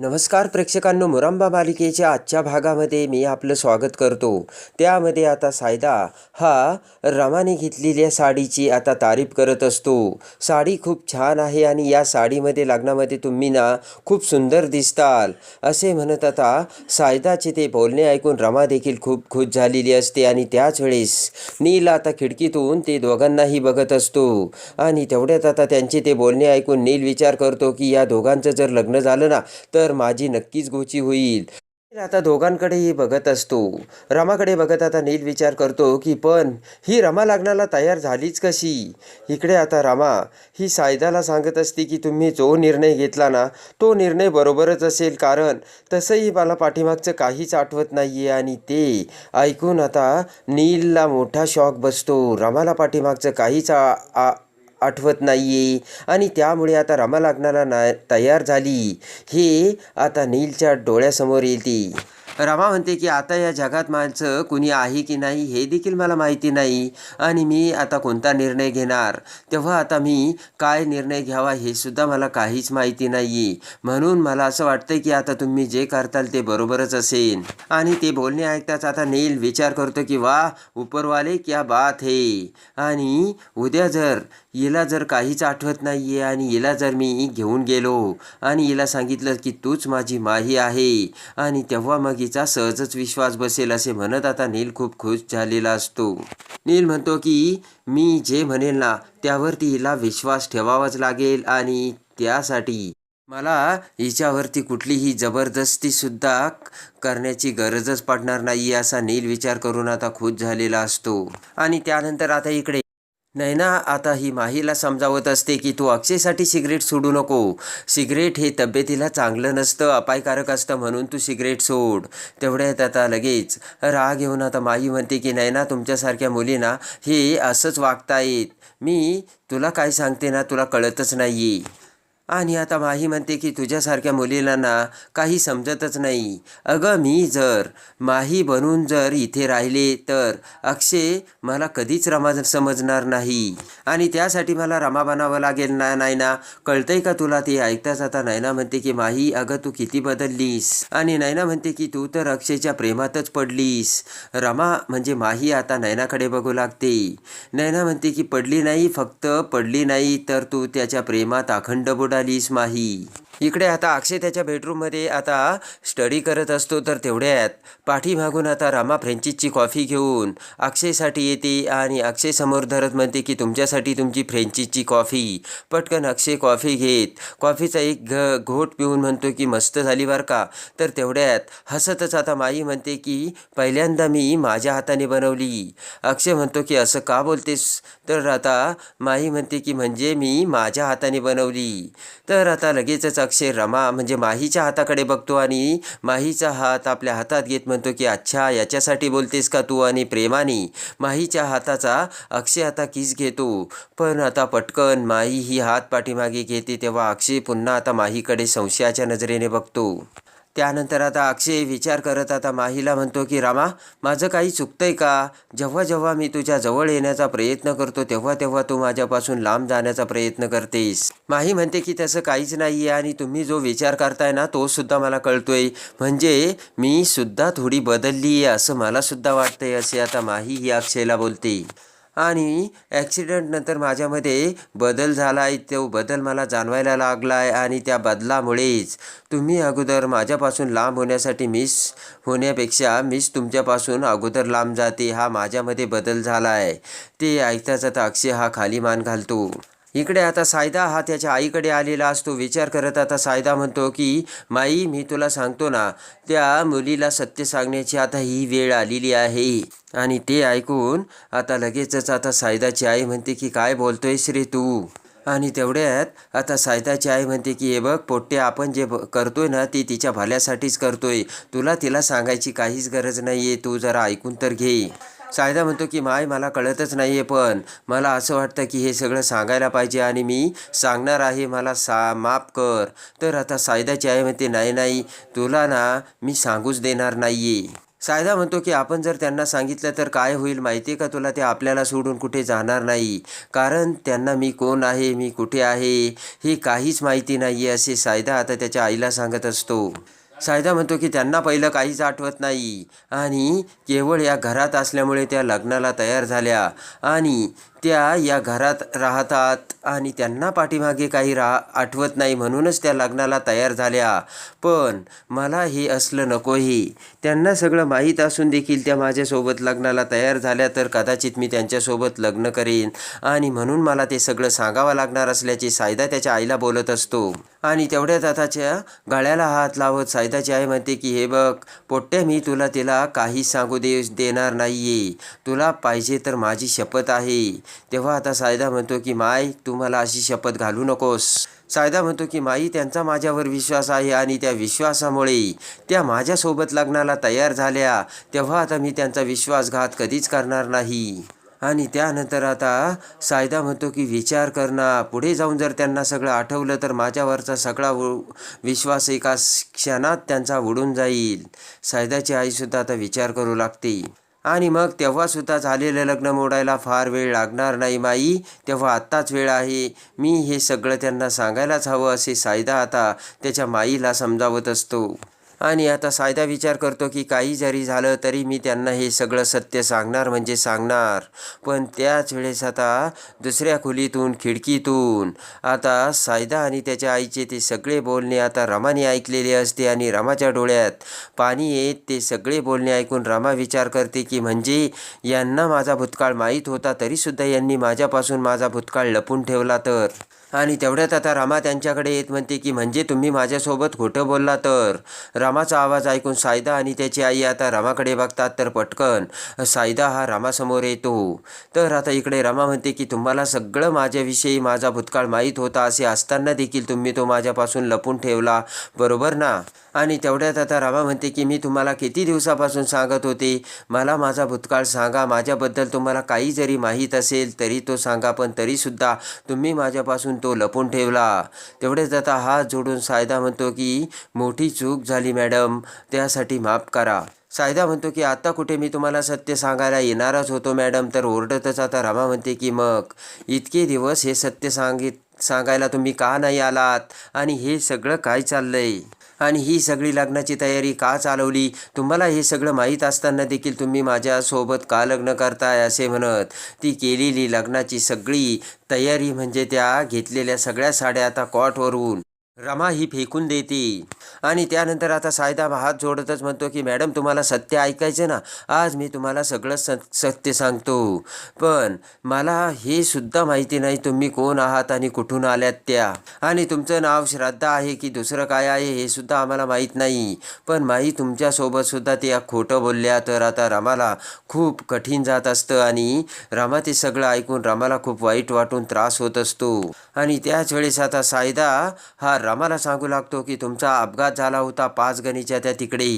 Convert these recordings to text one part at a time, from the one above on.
नमस्कार प्रेक्षकांनो मुरांबा मालिकेच्या आजच्या भागामध्ये मी आपलं स्वागत करतो. त्यामध्ये आता सायदा हा रमाने घेतलेल्या साडीची आता तारीफ करत असतो. साडी खूप छान आहे आणि या साडीमध्ये लग्नामध्ये तुम्ही ना खूप सुंदर दिसताल. असे म्हणत आता सायदाचे ते बोलणे ऐकून रमा देखील खूप खुश झालेली असते आणि त्याच वेळेस नील आता खिडकीतून ते दोघांनाही बघत असतो. आणि तेवढ्यात आता त्यांचे ते बोलणे ऐकून नील विचार करतो की या दोघांचं जर लग्न झालं ना तर तर माझी नक्कीच गोची होईल. आता दोघांकडेही बघत असतो. रमाकडे बघत आता नील विचार करतो की पण ही रमा लग्नाला तयार झालीच कशी? इकडे आता रमा ही सायदाला सांगत असते की तुम्ही जो निर्णय घेतला ना तो निर्णय बरोबरच असेल. कारण तसंही मला पाठीमागचं काहीच आठवत नाही आहे आणि ते ऐकून आता नीलला मोठा शॉक बसतो. रमाला पाठीमागचं काहीच आ आ आठवत नाही आहे आणि त्यामुळे आता रमा लागणारा ना तयार झाली. हे आता नीलच्या डोळ्यासमोर येते. रमा म्हणते की आता या जगात माझं कुणी आहे की नाही हे देखील मला माहिती नाही आणि मी आता कोणता निर्णय घेणार? तेव्हा आता मी काय निर्णय घ्यावा हे सुद्धा मला काहीच माहिती नाही आहे म्हणून मला असं वाटतं की आता तुम्ही जे करताल ते बरोबरच असेल. आणि ते बोलणे ऐकताच आता नेल विचार करतो की वा उपरवाले क्या बात हे. आणि उद्या जर हिला जर काहीच आठवत नाही आहे आणि हिला जर मी घेऊन गेलो आणि हिला सांगितलं की तूच माझी माही आहे. आणि तेव्हा मग हिचा सहजच विश्वास बसेल असे म्हणत आता नील खूप खुश झालेला असतो. नील म्हणतो की मी जे म्हणेल ना त्यावरती हिला विश्वास ठेवावाच लागेल आणि त्यासाठी मला हिच्यावरती कुठलीही जबरदस्तीसुद्धा करण्याची गरजच पडणार नाही असा नील विचार करून आता खुश झालेला असतो. आणि त्यानंतर आता इकडे नैना आता ही माहीला समजावत असते की तू अक्षयसाठी सिगरेट सोडू नको. सिगरेट हे तब्येतीला चांगलं नसतं अपायकारक असतं म्हणून तू सिगरेट सोड. तेवढ्यात आता लगेच राग येऊन आता माही म्हणते की नैना तुमच्यासारख्या मुलींना हे असंच वागतायत मी तुला काय सांगते ना तुला कळतच नाही आणि आता माही म्हणते की तुझ्यासारख्या मुलीला ना काही समजतच नाही. अगं मी जर माही बनून जर इथे राहिले तर अक्षय मला कधीच रमा समजणार नाही. आणि त्यासाठी मला रमा बनावं लागेल ना नाही ना? कळतंय का तुला? ते ऐकताच आता नैना म्हणते की माही अगं तू किती बदललीस? आणि नैना म्हणते की तू तर अक्षयच्या प्रेमातच पडलीस. रमा म्हणजे माही आता नैनाकडे बघू लागते. नैना म्हणते की पडली नाही फक्त पडली नाही तर तू त्याच्या प्रेमात अखंड बुडालीस माही इकडे आता अक्षय त्याच्या बेडरूममध्ये आता स्टडी करत असतो तर तेवढ्यात पाठीमागून आता रामा फ्रेंचीची कॉफी घेऊन अक्षयसाठी येते आणि अक्षय समोर धरत म्हणते की तुमच्यासाठी तुमची फ्रेंचीची कॉफी पटकन अक्षय कॉफी घेत कॉफीचा एक घ घोट पिऊन म्हणतो की मस्त झाली बरं का? तर तेवढ्यात हसतच आता माई म्हणते की पहिल्यांदा मी माझ्या हाताने बनवली. अक्षय म्हणतो की असं का बोलतेस? तर आता माई म्हणते की म्हणजे मी माझ्या हाताने बनवली. तर आता लगेचच अक्षय रमा म्हणजे माहीच्या हाताकडे बघतो आणि माहीचा हात आपल्या हातात घेत म्हणतो की अच्छा याच्यासाठी बोलतेस का तू आणि प्रेमाने? माहीच्या हाताचा अक्षय आता किस घेतो? पण आता पटकन माही ही हात पाठीमागे घेते तेव्हा अक्षय पुन्हा आता माहीकडे संशयाच्या नजरेने बघतो. त्यानंतर आता अक्षय विचार करत आता माहीला म्हणतो की रामा माझं काही चुकतंय का? जेव्हा जेव्हा मी तुझ्या जवळ येण्याचा प्रयत्न करतो तेव्हा तेव्हा तू माझ्यापासून लांब जाण्याचा प्रयत्न करतेस. माही म्हणते की तसं काहीच नाही आहे आणि तुम्ही जो विचार करताय ना तो सुद्धा मला कळतोय. म्हणजे मी सुद्धा थोडी बदलली आहे असं मला सुद्धा वाटतंय असे आता माही ही अक्षयला बोलते. आणि ॲक्सिडेंटनंतर माझ्यामध्ये बदल झाला आहे तो बदल मला जाणवायला लागला आहे आणि त्या बदलामुळेच तुम्ही अगोदर माझ्यापासून लांब होण्यासाठी मिस होण्यापेक्षा मिस तुमच्यापासून अगोदर लांब जाते. हा माझ्यामध्ये बदल झाला आहे ते ऐकताच आता अक्षय हा खाली मान घालतो. इकडे आता सायदा हा त्याच्या आईकडे आलेला असतो. विचार करत आता सायदा म्हणतो की माई मी तुला सांगतो ना त्या मुलीला सत्य सांगण्याची आता ही वेळ आलेली आहे. आणि ते ऐकून आता लगेचच आता सायदाची आई म्हणते की काय बोलतोयस रे तू? आणि तेवढ्यात आता सायदाची आई म्हणते की हे बघ पोट्टे आपण जे करतोय ना ती तिच्या भल्यासाठीच करतोय. तुला तिला सांगायची काहीच गरज नाही आहे तू जरा ऐकून तर घे. सायदा म्हणतो की माय मला कळतच नाही आहे पण मला असं वाटतं की हे सगळं सांगायला पाहिजे आणि मी सांगणार आहे मला सा माफ कर. तर आता सायदाची आई म्हणते नाही नाही तुला ना मी सांगूच देणार नाही आहे सायदा म्हणतो की आपण जर त्यांना सांगितलं तर काय होईल माहिती आहे का तुला? ते आपल्याला सोडून कुठे जाणार नाही. कारण त्यांना मी कोण आहे मी कुठे आहे हे काहीच माहिती नाही आहे असे सायदा आता त्याच्या आईला सांगत असतो. सायदा म्हणतो की त्यांना पहिलं काहीच आठवत नाही. आणि केवळ या घरात असल्यामुळे त्या लग्नाला तयार झाल्या. आणि त्या या घरात राहतात आणि त्यांना पाठीमागे काही रा आठवत नाही म्हणूनच त्या लग्नाला तयार झाल्या. पण मला हे असलं नकोही. त्यांना सगळं माहीत असून देखील त्या माझ्यासोबत लग्नाला तयार झाल्या तर कदाचित मी त्यांच्यासोबत लग्न करेन. आणि म्हणून मला ते सगळं सांगावं लागणार असल्याचे सायदा त्याच्या आईला बोलत असतो. आणि तेवढ्यात आताच्या गळ्याला हात लावत सायदाची आई म्हणते की हे बघ पोट्ट्या मी तुला तिला काही सांगू दे देणार नाहीये. तुला पाहिजे तर माझी शपथ आहे. तेव्हा आता सायदा म्हणतो की माय तू मला अशी शपथ घालू नकोस. सायदा म्हणतो की माई त्यांचा माझ्यावर विश्वास आहे आणि त्या विश्वासामुळे त्या माझ्यासोबत लग्नाला तयार झाल्या. तेव्हा आता मी त्यांचा विश्वासघात कधीच करणार नाही. आणि त्यानंतर आता सायदा म्हणतो की विचार करणं पुढे जाऊन जर त्यांना सगळं आठवलं तर माझ्यावरचा सगळा उ विश्वास एका क्षणात त्यांचा उडून जाईल. सायदाची आईसुद्धा आता विचार करू लागते. आणि मग तेव्हासुद्धा झालेलं लग्न मोडायला फार वेळ लागणार नाही माई. तेव्हा आत्ताच वेळ आहे. मी हे सगळं त्यांना सांगायलाच हवं असे सायदा आता त्याच्या माईला समजावत असतो. आणि आता सायदा विचार करतो की काही जरी झालं तरी मी त्यांना हे सगळं सत्य सांगणार म्हणजे सांगणार. पण त्याच वेळेस आता दुसऱ्या खोलीतून खिडकीतून आता सायदा आणि त्याच्या आईचे ते सगळे बोलणे आता रमाने ऐकलेले असते आणि रमाच्या डोळ्यात पाणी येत ते सगळे बोलणे ऐकून रमा विचार करते की म्हणजे यांना माझा भूतकाळ माहीत होता तरीसुद्धा यांनी माझ्यापासून माझा भूतकाळ लपून ठेवला तर. आणि तेवढ्यात आता रामा त्यांच्याकडे येत म्हणते की म्हणजे तुम्ही माझ्यासोबत खोटं बोलला तर? रामाचा आवाज ऐकून सायदा आणि त्याची आई आता रामाकडे बघतात तर पटकन सायदा हा रामासमोर येतो. तर आता इकडे रमा म्हणते की तुम्हाला सगळं माझ्याविषयी माझा भूतकाळ माहीत होता असे असताना देखील तुम्ही तो माझ्यापासून लपून ठेवला बरोबर ना? आणि तेवढ्यात आता रामा म्हणते की मी तुम्हाला किती दिवसापासून सांगत होते? मला माझा भूतकाळ सांगा माझ्याबद्दल तुम्हाला काही जरी माहीत असेल तरी तो सांगा पण तरीसुद्धा तुम्ही माझ्यापासून तो लपून ठेवला. तेवढेच आता हात जोडून सायदा म्हणतो की मोठी चूक झाली मॅडम त्यासाठी माफ करा. सायदा म्हणतो की आता कुठे मी तुम्हाला सत्य सांगायला येणारच होतो मॅडम तर ओरडतच आता रमा म्हणते की मग इतके दिवस हे सत्य सांगित सांगायला तुम्ही का नाही आलात? आणि हे सगळं काय चाललंय? आणि ही सगळी लग्नाची तयारी का चालवली? तुम्हाला हे सगळं माहीत असताना देखील तुम्ही माझ्यासोबत का लग्न करताय असे म्हणत ती केलेली लग्नाची सगळी तयारी म्हणजे त्या घेतलेल्या सगळ्या साड्या आता कॉटवरून रमा ही फेकून देते. आणि त्यानंतर आता सायदा हात जोडतच म्हणतो की मॅडम तुम्हाला सत्य ऐकायचं ना? आज मी तुम्हाला सगळं स सत्य सांगतो. पण मला हे सुद्धा माहिती नाही तुम्ही कोण आहात आणि कुठून आल्यात त्या. आणि तुमचं नाव श्रद्धा आहे की दुसरं काय आहे हे सुद्धा आम्हाला माहीत नाही. पण माई तुमच्यासोबत सुद्धा त्या खोटं बोलल्या तर आता रमाला खूप कठीण जात असतं आणि रमा ते सगळं ऐकून रमाला खूप वाईट वाटून त्रास होत असतो. आणि त्याच वेळेस आता सायदा हा आम्हाला सांगू लागतो की तुमचा अपघात झाला होता पाच गणीच्या त्या तिकडे.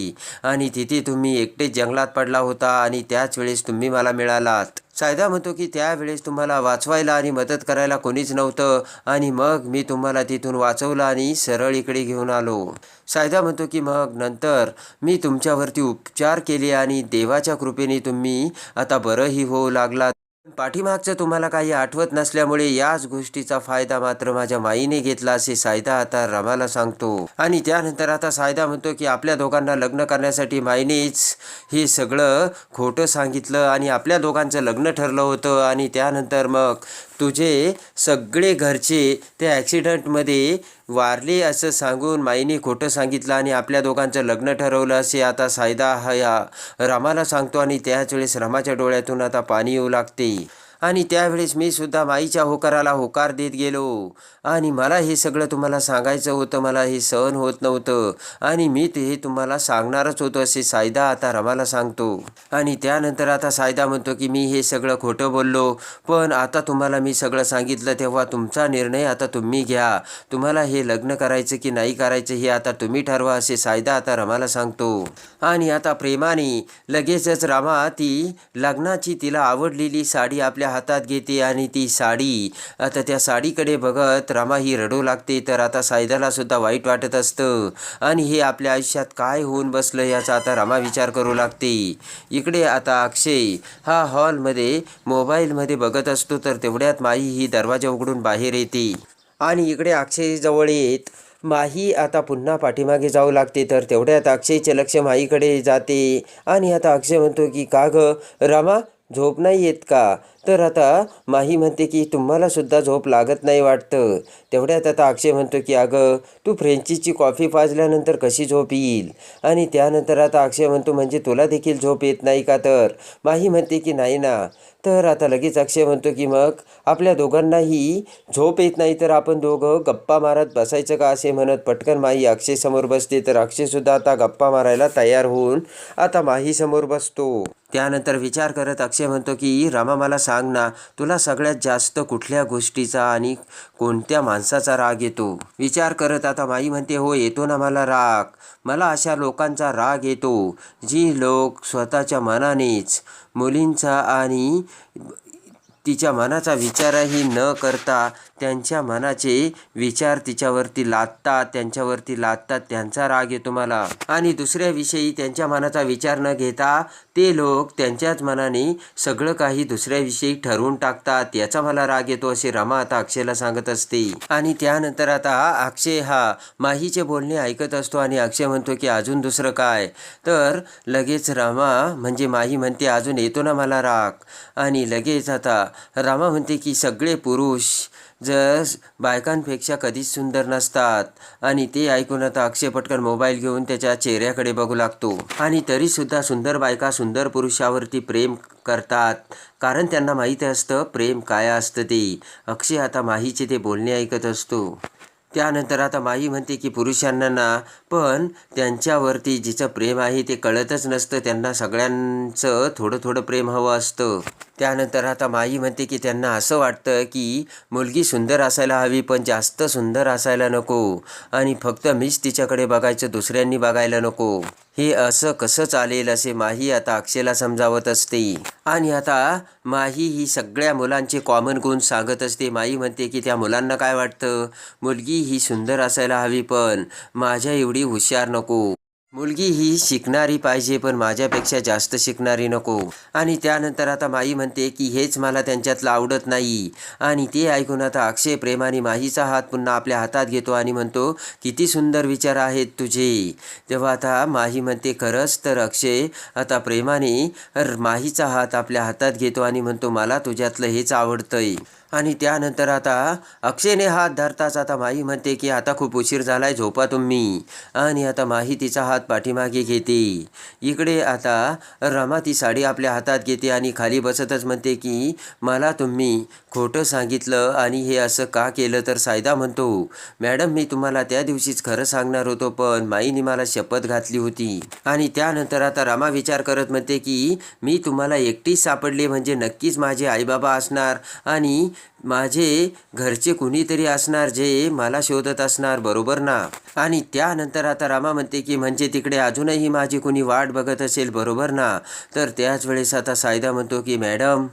आणि तिथे तुम्ही एकटेच जंगलात पडला होता आणि त्याच वेळेस तुम्ही मला मिळालात. सायदा म्हणतो की त्यावेळेस तुम्हाला वाचवायला आणि मदत करायला कोणीच नव्हतं आणि मग मी तुम्हाला तिथून वाचवलं आणि सरळ इकडे घेऊन आलो. सायदा म्हणतो की मग नंतर मी तुमच्यावरती उपचार केले आणि देवाच्या कृपेने तुम्ही आता बरंही होऊ लागलात. पाठीमागचं तुम्हाला काही आठवत नसल्यामुळे याच गोष्टीचा फायदा मात्र माझ्या माईने घेतला असे सायदा आता रमाला सांगतो. आणि त्यानंतर आता सायदा म्हणतो की आपल्या दोघांना लग्न करण्यासाठी माईनेच हे सगळं खोटं सांगितलं आणि आपल्या दोघांचं लग्न ठरलं होतं आणि त्यानंतर मग तुझे सगळे घरचे त्या ॲक्सिडंटमध्ये वारले असं सांगून माईने खोटं सांगितलं आणि आपल्या दोघांचं लग्न ठरवलं असे आता सायदा हा या रामाला सांगतो आणि त्याच वेळेस रामाच्या डोळ्यातून आता पाणी येऊ लागते. आणि त्यावेळेस मी सुद्धा माईच्या होकाराला होकार देत गेलो. आणि मला हे सगळं तुम्हाला सांगायचं होतं मला हे सहन होत नव्हतं. आणि मी ते हे तुम्हाला सांगणारच होतो असे सायदा आता रमाला सांगतो. आणि त्यानंतर आता सायदा म्हणतो की मी हे सगळं खोटं बोललो. पण आता तुम्हाला मी सगळं सांगितलं तेव्हा तुमचा निर्णय आता तुम्ही घ्या. तुम्हाला हे लग्न करायचं की नाही करायचं हे आता तुम्ही ठरवा असे सायदा आता रमाला सांगतो. आणि आता प्रेमाने लगेचच रामा ती लग्नाची तिला आवडलेली साडी आपल्या हातात घेते आणि ती साडी आता त्या साडीकडे बघत रमा ही रडू लागते. तर आता सायदालासुद्धा वाईट वाटत असतं. आणि हे आपल्या आयुष्यात काय होऊन बसलं याचा आता रमा विचार करू लागते. इकडे आता अक्षय हा हॉलमध्ये मोबाईलमध्ये बघत असतो. तर तेवढ्यात माई ही दरवाजा उघडून बाहेर येते. आणि इकडे अक्षयजवळ येत. माही आता पुन्हा पाठीमागे जाऊ लागते. तर तेवढ्यात अक्षयचे लक्ष माईकडे जाते. आणि आता अक्षय म्हणतो की का ग? रमा झोप नाही येत का? तर आता माही म्हणते की तुम्हाला सुद्धा झोप लागत नाही वाटतं. तेवढ्यात आता अक्षय म्हणतो की अगं तू फ्रेंचीची कॉफी पाजल्यानंतर कशी झोप येईल? आणि त्यानंतर आता अक्षय म्हणतो म्हणजे तुला देखील झोप येत नाही का तर? माही म्हणते की नाही ना. तर आता लगेच अक्षय म्हणतो की मग आपल्या दोघांनाही झोप येत नाही तर आपण दोघं गप्पा मारत बसायचं का? असे म्हणत पटकन माही अक्षयसमोर बसते. तर अक्षयसुद्धा आता गप्पा मारायला तयार होऊन आता माहीसमोर बसतो. त्यानंतर विचार करत अक्षय म्हणतो की रमा मला सांग ना तुला सगळ्यात जास्त कुठल्या गोष्टीचा आणि कोणत्या माणसाचा राग येतो? विचार करत आता माई म्हणते हो येतो ना मला राग. मला अशा लोकांचा राग येतो जी लोक स्वतःच्या मनानेच मुलींचा आणि तिच्या मनाचा विचारही न करता त्यांच्या मनाचे विचार तिच्यावरती लादतात त्यांच्यावरती लादतात त्यांचा राग येतो मला. आणि दुसऱ्याविषयी त्यांच्या मनाचा विचार न घेता ते लोक त्यांच्याच मनाने सगळं काही दुसऱ्याविषयी ठरवून टाकतात. याचा मला राग येतो असे रमा आता अक्षयला सांगत असते. आणि त्यानंतर आता अक्षय हा माहीचे बोलणे ऐकत असतो आणि अक्षय म्हणतो की अजून दुसरं काय? तर लगेच रमा म्हणजे माही म्हणते अजून येतो ना मला राग. आणि लगेच आता रमा म्हणते की सगळे पुरुष जर बायकांपेक्षा कधीच सुंदर नसतात. आणि ते ऐकून आता अक्षय पटकन मोबाईल घेऊन त्याच्या चेहऱ्याकडे बघू लागतो. आणि तरीसुद्धा सुंदर बायका सुंदर पुरुषावरती प्रेम करतात. कारण त्यांना माहीत असतं प्रेम काय असतं ते. अक्षय आता माहीचे ते बोलणे ऐकत असतो. त्यानंतर आता माई म्हणते की पुरुषांना ना पण त्यांच्यावरती जिचं प्रेम आहे ते कळतच नसतं. त्यांना सगळ्यांचं थोडं थोडं प्रेम हवं असतं. त्यानंतर आता माई म्हणते की त्यांना असं वाटतं की मुलगी सुंदर असायला हवी पण जास्त सुंदर असायला नको. आणि फक्त मीच तिच्याकडे बघायचं दुसऱ्यांनी बघायला नको. हे असं कसं चालेल असे माही आता अक्षयला समजावत असते. आणि आता माही ही सगळ्या मुलांचे कॉमन गुण सांगत असते. माई म्हणते की त्या मुलांना काय वाटतं? मुलगी ही सुंदर असायला हवी पण माझ्या एवढी हुशार नको. मुलगी ही शिकणारी पाहिजे पण माझ्यापेक्षा जास्त शिकणारी नको. आणि त्यानंतर आता माई म्हणते की हेच मला त्यांच्यातलं आवडत नाही. आणि ते ऐकून आता अक्षय प्रेमाने माहीचा हात पुन्हा आपल्या हातात घेतो आणि म्हणतो किती सुंदर विचार आहेत तुझे. तेव्हा आता माही म्हणते खरंच तर अक्षय आता प्रेमाने माईचा माहीचा हात आपल्या हातात घेतो आणि म्हणतो मला तुझ्यातलं हेच आवडतंय. आणि त्यानंतर आता अक्षयने हात धरताच आता माही म्हणते की आता खूप उशीर झालाय झोपा तुम्ही. आणि आता माही तिचा हात पाठीमागे घेते. इकडे आता रमा ती साडी आपल्या हातात घेते आणि खाली बसतच म्हणते की मला तुम्ही खोटं सांगितलं आणि हे असं का केलं तर सायदा म्हणतो. मॅडम मी तुम्हाला त्या दिवशीच खरं सांगणार होतो पण माईने मला शपथ घातली होती. आणि त्यानंतर आता रमा विचार करत म्हणते की मी तुम्हाला एकटीच सापडले म्हणजे नक्कीच माझे आईबाबा असणार आणि माझे घरचे कुणीतरी असणार जे मला शोधत असणार बरोबर ना? आणि त्यानंतर आता रामा म्हणते की म्हणजे तिकडे अजूनही माझी कुणी वाट बघत असेल बरोबर ना? तर त्याच वेळेस आता सायदा म्हणतो की मॅडम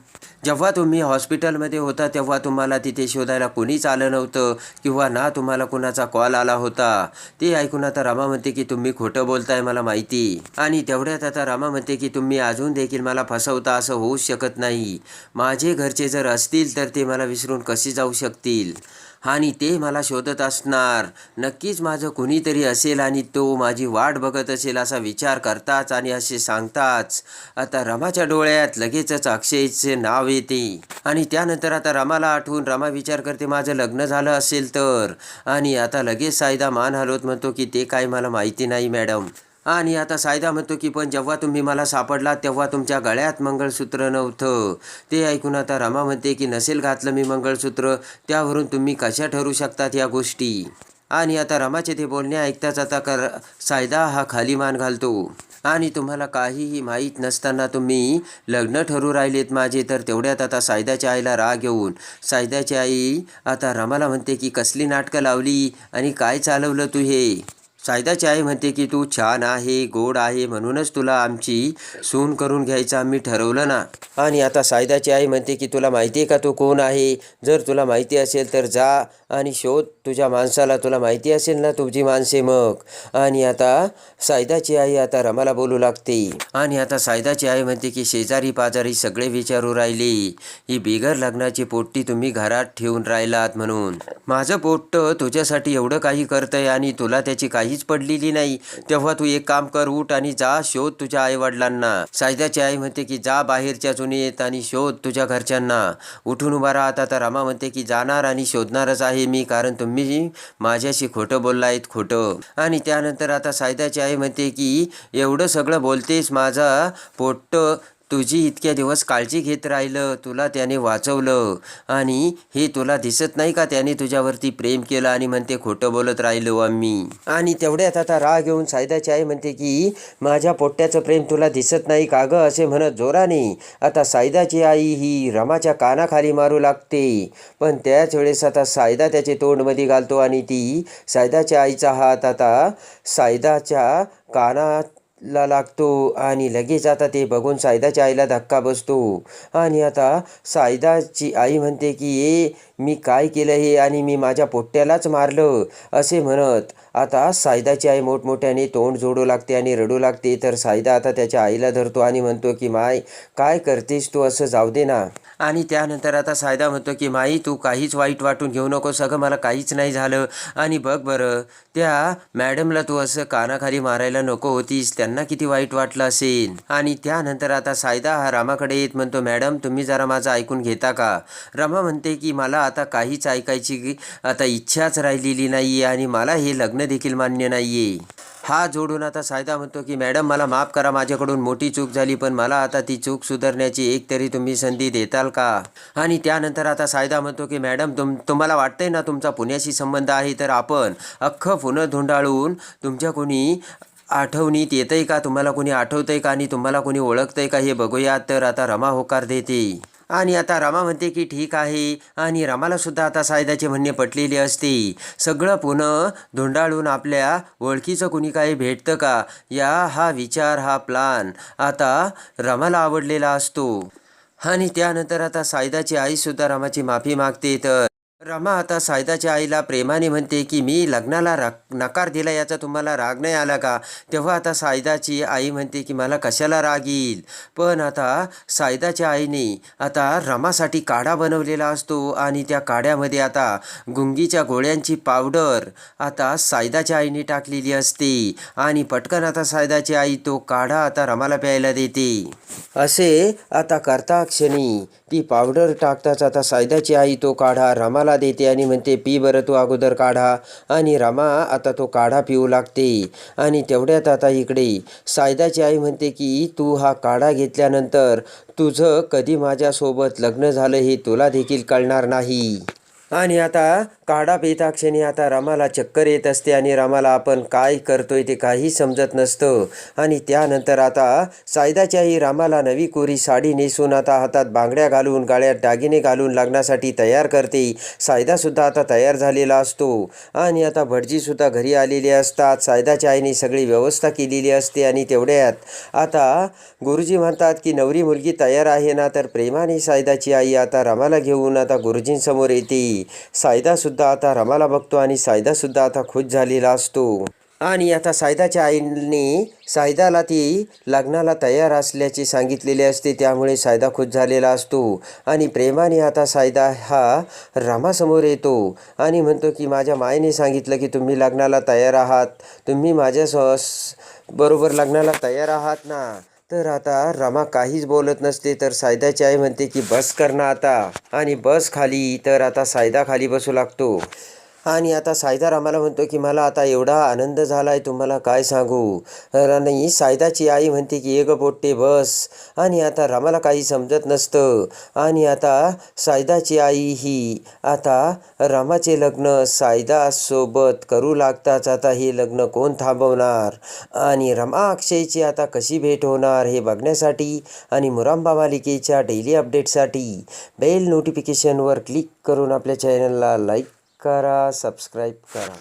जेव्हा तुम्ही हॉस्पिटलमध्ये होता तेव्हा तुम्हाला तिथे शोधायला कोणीच आलं नव्हतं किंवा ना तुम्हाला कुणाचा कॉल आला होता? ते ऐकून आता रामा म्हणते की तुम्ही खोटं बोलताय मला माहिती. आणि तेवढ्यात आता रामा म्हणते की तुम्ही अजून देखील मला फसवता असं होऊ शकत नाही. माझे घरचे जर असतील तर ते मला विसरून कसे जाऊ शकतील? आणि ते मला शोधत असणार. नक्कीच माझं कुणीतरी असेल आणि तो माझी वाट बघत असेल असा विचार करताच आणि असे सांगताच. आता रमाच्या डोळ्यात लगेचच अक्षयचे नाव येते. आणि त्यानंतर आता रमाला आठवून रमा विचार करते माझं लग्न झालं असेल तर. आणि आता लगेच सायदा मान हलवत म्हणतो की ते काय मला माहिती नाही मॅडम. आणि आता सायदा म्हणतो की पण जेव्हा तुम्ही मला सापडलात तेव्हा तुमच्या गळ्यात मंगळसूत्र नव्हतं. ते ऐकून आता रमा म्हणते की नसेल घातलं मी मंगळसूत्र त्यावरून तुम्ही कशा ठरू शकतात या गोष्टी? आणि आता रमाचे ते बोलणे ऐकताच आता कर सायदा हा खाली मान घालतो. आणि तुम्हाला काहीही माहीत नसताना तुम्ही लग्न ठरू राहिलेत माझे तर तेवढ्यात आता सायदाच्या आईला राग येऊन सायदाची आई आता रमाला म्हणते की कसली नाटकं लावली आणि काय चालवलं तू हे? सायदाची आई म्हणते की तू छान आहे गोड आहे म्हणूनच तुला आमची सून करून घ्यायचं आम्ही ठरवलं ना. आणि आता सायदाची आई म्हणते की तुला माहिती आहे का तू कोण आहे? जर तुला माहिती असेल तर जा आणि शोध तुझ्या माणसाला. तुला माहिती असेल ना तुझी माणसे मग? आणि आता सायदाची आई आता रमाला बोलू लागते. आणि आता सायदाची आई म्हणते की शेजारी पाजारी सगळे विचारू राहिले. ही बिगर लग्नाची पोट्टी तुम्ही घरात ठेवून राहिलात म्हणून. माझं पोट्ट तुझ्यासाठी एवढं काही करतंय आणि तुला त्याची काहीच पडलेली नाही. तेव्हा तू एक काम कर उठ आणि जा शोध तुझ्या आईवडिलांना. सायदाची आई म्हणते की जा बाहेरच्या जुनीत आणि शोध तुझ्या घरच्यांना. उठून उभा राहत आता रमा म्हणते की जाणार आणि शोधणारच आहे मी कारण तुम्ही माझ्याशी खोटं बोललायत खोटं. आणि त्यानंतर आता सायदाची आई म्हणते की एवढं सगळं बोलतेस माझा पोट्ट तुझी इतक्या दिवस काळजी घेत राहिलं तुला त्याने वाचवलं आणि हे तुला दिसत नाही का? त्याने तुझ्यावरती प्रेम केलं आणि म्हणते खोटं बोलत राहिलो आम्ही. आणि तेवढ्यात आता राग येऊन सायदाची आई म्हणते की माझ्या पोट्ट्याचं प्रेम तुला दिसत नाही का गं? असे म्हणत जोराने आता सायदाची आई ही रमाच्या कानाखाली मारू लागते. पण त्याच वेळेस आता सायदा त्याचे तोंडमध्ये घालतो आणि ती सायदाच्या आईचा हात आता सायदाच्या कानात ला लागतो आणि लगेच आता ते बघून सायदाच्या आईला धक्का बसतो. आणि आता सायदाची आई म्हणते की ए मी काय केलं हे? आणि मी माझ्या पोट्ट्यालाच मारलं असे म्हणत आता सायदाची आई मोठमोठ्याने तोंड जोडू लागते आणि रडू लागते. तर सायदा आता त्याच्या आईला धरतो आणि म्हणतो की माय काय करतेस तू? असं जाऊ दे ना. आणि त्यानंतर आता सायदा म्हणतो की माई तू काहीच वाईट वाटून घेऊ नको सगळं मला काहीच नाही झालं. आणि बघ बरं त्या मॅडमला तू असं कानाखाली मारायला नको होतीस. त्यांना किती वाईट वाटलं असेल. आणि त्यानंतर आता सायदा हा रामाकडे येत म्हणतो मॅडम तुम्ही जरा माझं ऐकून घेता का? रमा म्हणते की मला आता काहीच ऐकायची आता इच्छाच राहिलेली नाही आहे आणि मला हे लग्न देखील मान्य नाही आहे हा जोडून आता सायदा म्हणतो की मॅडम मला माफ करा माझ्याकडून मोठी चूक झाली पण मला आता ती चूक सुधारण्याची एक तरी तुम्ही संधी देताल का? आणि त्यानंतर आता सायदा म्हणतो की मॅडम तुम तुम्हाला वाटतंय ना तुमचा पुण्याशी संबंध आहे तर आपण अख्खं पुणं धुंडाळून तुमच्या कोणी आठवणीत येतंय का? तुम्हाला कोणी आठवतंय का? आणि तुम्हाला कोणी ओळखतंय का? हे बघूया तर आता रमा होकार देते. आणि आता रमा म्हणते की ठीक आहे. आणि रमालासुद्धा आता सायदाचे म्हणणे पटलेले असते. सगळं पुन्हा धुंडाळून आपल्या ओळखीचं कुणी काही भेटतं का? या हा विचार हा प्लान आता रमाला आवडलेला असतो. आणि त्यानंतर आता सायदाची आईसुद्धा रमाची माफी मागते तर रमा आता सायदाच्या आईला प्रेमाने म्हणते की मी लग्नाला रा नकार दिला याचा तुम्हाला राग नाही आला का? तेव्हा आता सायदाची आई म्हणते की मला कशाला राग येईल? पण आता सायदाच्या आईने आता रमासाठी काढा बनवलेला असतो आणि त्या काढ्यामध्ये आता गुंगीच्या गोळ्यांची पावडर आता सायदाच्या आईने टाकलेली असते. आणि पटकन आता सायदाची आई तो काढा आता रमाला प्यायला देते. असे आता करता क्षणी ती पावडर टाकताच आता सायदाची आई तो काढा रमाला देते आणि म्हणते पी बरं तू अगोदर काढा. आणि रमा आता तो काढा पिऊ लागते. आणि तेवढ्यात आता इकडे सायदाची आई म्हणते की तू हा काढा घेतल्यानंतर तुझं कधी माझ्यासोबत लग्न झालं हे तुला देखील कळणार नाही. आणि आता काढा पिता क्षणी आता रामाला चक्कर येत असते आणि रामाला आपण काय करतोय ते काही समजत नसतं. आणि त्यानंतर आता सायदाच्याही रामाला नवी कोरी साडी नेसून आता हातात बांगड्या घालून गाळ्यात दागिने घालून लग्नासाठी तयार करते. सायदासुद्धा आता तयार झालेला असतो. आणि आता भटजीसुद्धा घरी आलेले असतात. सायदाच्या आईने सगळी व्यवस्था केलेली असते आणि तेवढ्यात आता गुरुजी म्हणतात की नवरी मुलगी तयार आहे ना तर प्रेमाने सायदाची आई आता रामाला घेऊन आता गुरुजींसमोर येते. सायदासुद्धा आता रमाला बघतो आणि सायदासुद्धा आता खुश झालेला असतो. आणि आता सायदाच्या आईने सायदाला ती लग्नाला तयार असल्याचे सांगितलेले असते त्यामुळे सायदा खुश झालेला असतो. आणि प्रेमाने आता सायदा हा रामासमोर येतो आणि म्हणतो की माझ्या मायने सांगितलं की तुम्ही लग्नाला तयार आहात. तुम्ही माझ्या स बरोबर लग्नाला तयार आहात ना? तर आता रमा काहीच बोलत नसते तर सायदाची आई म्हणते की बस कर ना आता. आणि बस खाली तर आता सायदा खाली बसू लागतो. आणि आता सायदा रामाला म्हणतो की मला आता एवढा आनंद झाला आहे तुम्हाला काय सांगू? आणि सायदाची आई म्हणते की एक पोट्टे बस. आणि आता रामाला काही समजत नसतं. आणि आता सायदाची आई ही आता रामाचे लग्न सायदासोबत करू लागताच आता हे लग्न कोण थांबवणार? आणि रमा अक्षयची आता कशी भेट होणार हे बघण्यासाठी आणि मुरांबा मालिकेच्या डेली अपडेटसाठी बेल नोटिफिकेशनवर क्लिक करून आपल्या चॅनलला लाईक करा सबस्क्राईब करा.